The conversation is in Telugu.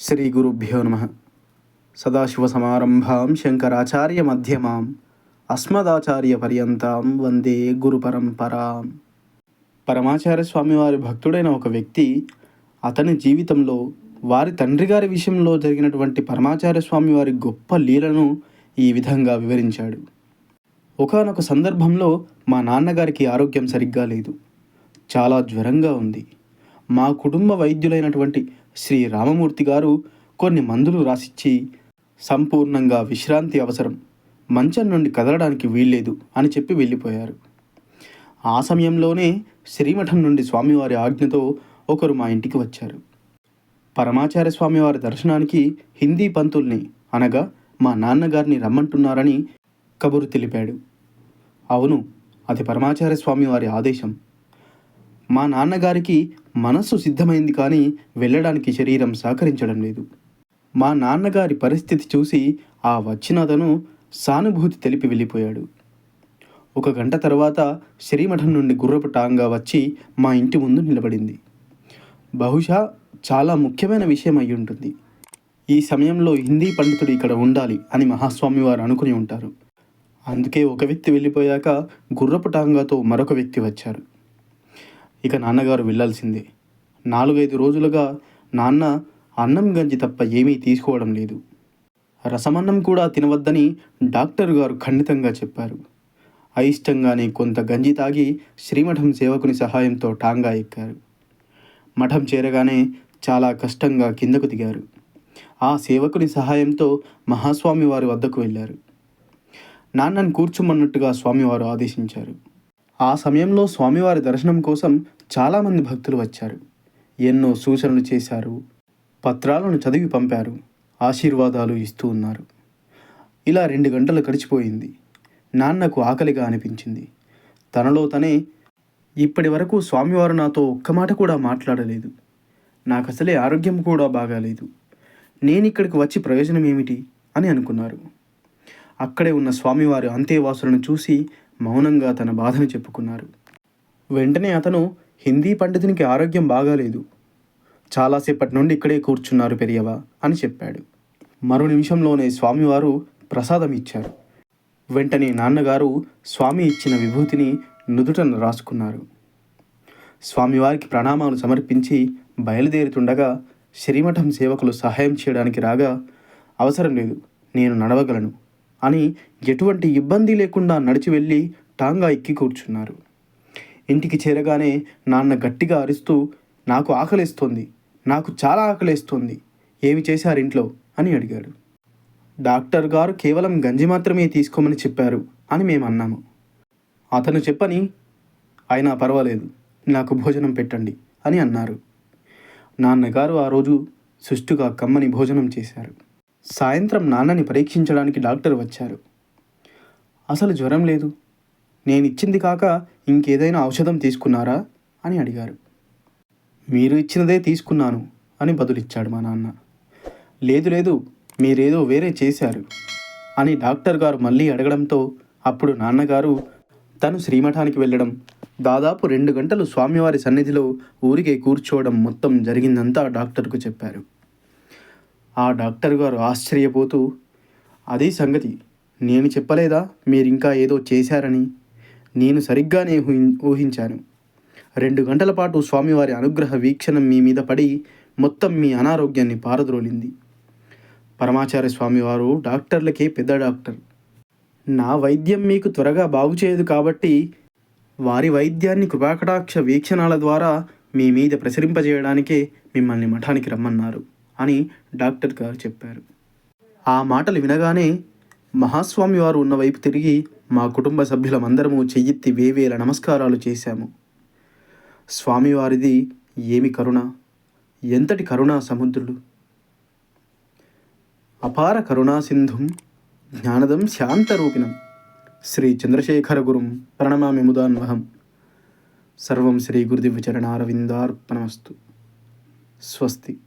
శ్రీ గురుభ్యో నమ సదాశివసమారంభాం శంకరాచార్య మధ్యమాం అస్మదాచార్య పర్యంతం వందే గురు పరంపరాం పరమాచార్య స్వామి వారి భక్తుడైన ఒక వ్యక్తి అతని జీవితంలో వారి తండ్రి గారి విషయంలో జరిగినటువంటి పరమాచార్య స్వామి వారి గొప్ప లీలను ఈ విధంగా వివరించాడు. ఒకానొక సందర్భంలో మా నాన్నగారికి ఆరోగ్యం సరిగ్గా లేదు. చాలా జ్వరంగా ఉంది. మా కుటుంబ వైద్యులైనటువంటి శ్రీ రామమూర్తి గారు కొన్ని మందులు రాసిచ్చి సంపూర్ణంగా విశ్రాంతి అవసరం. మంచం నుండి కదలడానికి వీల్లేదు అని చెప్పి వెళ్ళిపోయారు. ఆ సమయంలోనే శ్రీమఠం నుండి స్వామివారి ఆజ్ఞతో ఒకరు మా ఇంటికి వచ్చారు. పరమాచార్య స్వామివారి దర్శనానికి హిందీ పంతుల్ని అనగా మా నాన్నగారిని రమ్మంటున్నారని కబురు తెలిపాడు. అవును అది పరమాచార్య స్వామి వారి ఆదేశం. మా నాన్నగారికి మనస్సు సిద్ధమైంది కానీ వెళ్ళడానికి శరీరం సహకరించడం లేదు. మా నాన్నగారి పరిస్థితి చూసి ఆ వచ్చినతను సానుభూతి తెలిపి వెళ్ళిపోయాడు. ఒక గంట తర్వాత శ్రీమఠం నుండి గుర్రపు టాంగా వచ్చి మా ఇంటి ముందు నిలబడింది. బహుశా చాలా ముఖ్యమైన విషయం అయి ఉంటుంది. ఈ సమయంలో హిందీ పండితుడు ఇక్కడ ఉండాలి అని మహాస్వామి వారు అనుకుని ఉంటారు. అందుకే ఒక వ్యక్తి వెళ్ళిపోయాక గుర్రపు టాంగాతో మరొక వ్యక్తి వచ్చారు. ఇక నాన్నగారు వెళ్ళాల్సిందే. నాలుగైదు రోజులుగా నాన్న అన్నం గంజి తప్ప ఏమీ తీసుకోవడం లేదు. రసమన్నం కూడా తినవద్దని డాక్టర్ గారు ఖండితంగా చెప్పారు. అయిష్టంగానే కొంత గంజి తాగి శ్రీమఠం సేవకుని సహాయంతో టాంగా ఎక్కారు. మఠం చేరగానే చాలా కష్టంగా కిందకు దిగారు. ఆ సేవకుని సహాయంతో మహాస్వామి వారి వద్దకు వెళ్ళారు. నాన్నను కూర్చోమన్నట్టుగా స్వామివారు ఆదేశించారు. ఆ సమయంలో స్వామివారి దర్శనం కోసం చాలామంది భక్తులు వచ్చారు. ఎన్నో సూచనలు చేశారు. పత్రాలను చదివి పంపారు. ఆశీర్వాదాలు ఇస్తూ ఉన్నారు. ఇలా రెండు గంటలు గడిచిపోయింది. నాన్నకు ఆకలిగా అనిపించింది. తనలో తనే ఇప్పటి వరకు స్వామివారు నాతో ఒక్క మాట కూడా మాట్లాడలేదు. నాకు అసలే ఆరోగ్యం కూడా బాగాలేదు. నేను ఇక్కడికి వచ్చి ప్రయోజనం ఏమిటి? అని అనుకున్నారు. అక్కడే ఉన్న స్వామివారి అంతేవాసులను చూసి మౌనంగా తన బాధను చెప్పుకున్నారు. వెంటనే అతను హిందీ పండితునికి ఆరోగ్యం బాగాలేదు. చాలాసేపటి నుండి ఇక్కడే కూర్చున్నారు పెరియవా అని చెప్పాడు. మరో నిమిషంలోనే స్వామివారు ప్రసాదం ఇచ్చారు. వెంటనే నాన్నగారు స్వామి ఇచ్చిన విభూతిని నుదుటను రాసుకున్నారు. స్వామివారికి ప్రణామాలు సమర్పించి బయలుదేరుతుండగా శ్రీమఠం సేవకులు సహాయం చేయడానికి రాగా అవసరం లేదు నేను నడవగలను. అని ఎటువంటి ఇబ్బంది లేకుండా నడిచి వెళ్ళి టాంగా ఎక్కి కూర్చున్నారు. ఇంటికి చేరగానే నాన్న గట్టిగా అరుస్తూ నాకు ఆకలేస్తోంది నాకు చాలా ఆకలేస్తోంది ఏమి చేశారు ఇంట్లో? అని అడిగాడు. డాక్టర్ గారు కేవలం గంజి మాత్రమే తీసుకోమని చెప్పారు అని మేము అన్నాము అతను చెప్పని అయినా పర్వాలేదు నాకు భోజనం పెట్టండి అని అన్నారు. నాన్నగారు ఆ రోజు సుష్టుగా కమ్మని భోజనం చేశారు. సాయంత్రం నాన్నని పరీక్షించడానికి డాక్టర్ వచ్చారు. అసలు జ్వరం లేదు. నేను ఇచ్చింది కాక ఇంకేదైనా ఔషధం తీసుకున్నారా? అని అడిగారు. మీరు ఇచ్చినదే తీసుకున్నాను అని బదులిచ్చాడు మా నాన్న. లేదు లేదు మీరేదో వేరే చేశారు అని డాక్టర్ గారు మళ్ళీ అడగడంతో అప్పుడు నాన్నగారు తను శ్రీమఠానికి వెళ్ళడం దాదాపు రెండు గంటలు స్వామివారి సన్నిధిలో ఊరికే కూర్చోవడం మొత్తం జరిగిందంతా డాక్టర్కు చెప్పారు. ఆ డాక్టర్ గారు ఆశ్చర్యపోతూ అదే సంగతి. నేను చెప్పలేదా? మీరు ఇంకా ఏదో చేశారని. నేను సరిగ్గానే ఊహిం- ఊహించాను. రెండు గంటల పాటు స్వామివారి అనుగ్రహ వీక్షణం మీ మీద పడి మొత్తం మీ అనారోగ్యాన్ని పారద్రోలింది. పరమాచార్య స్వామివారు డాక్టర్లకే పెద్ద డాక్టర్. నా వైద్యం మీకు త్వరగా బాగు చేయదు కాబట్టి వారి వైద్యాన్ని కృపాకటాక్ష వీక్షణాల ద్వారా మీ మీద ప్రసరింపజేయడానికే మిమ్మల్ని మఠానికి రమ్మన్నారు. అని డాక్టర్ గారు చెప్పారు. ఆ మాటలు వినగానే మహాస్వామి వారు ఉన్న వైపు తిరిగి మా కుటుంబ సభ్యులమందరము చెయ్యెత్తి వేవేల నమస్కారాలు చేశాము. స్వామివారిది ఏమి కరుణ? ఎంతటి కరుణా సముద్రులు అపార కరుణాసింధుం జ్ఞానదం శాంతరూపిణం. శ్రీ చంద్రశేఖర గురుం ప్రణమామి ముదాన్వహం. సర్వం శ్రీ గురుదివ్యచరణారవిందార్పణమస్తు స్వస్తి.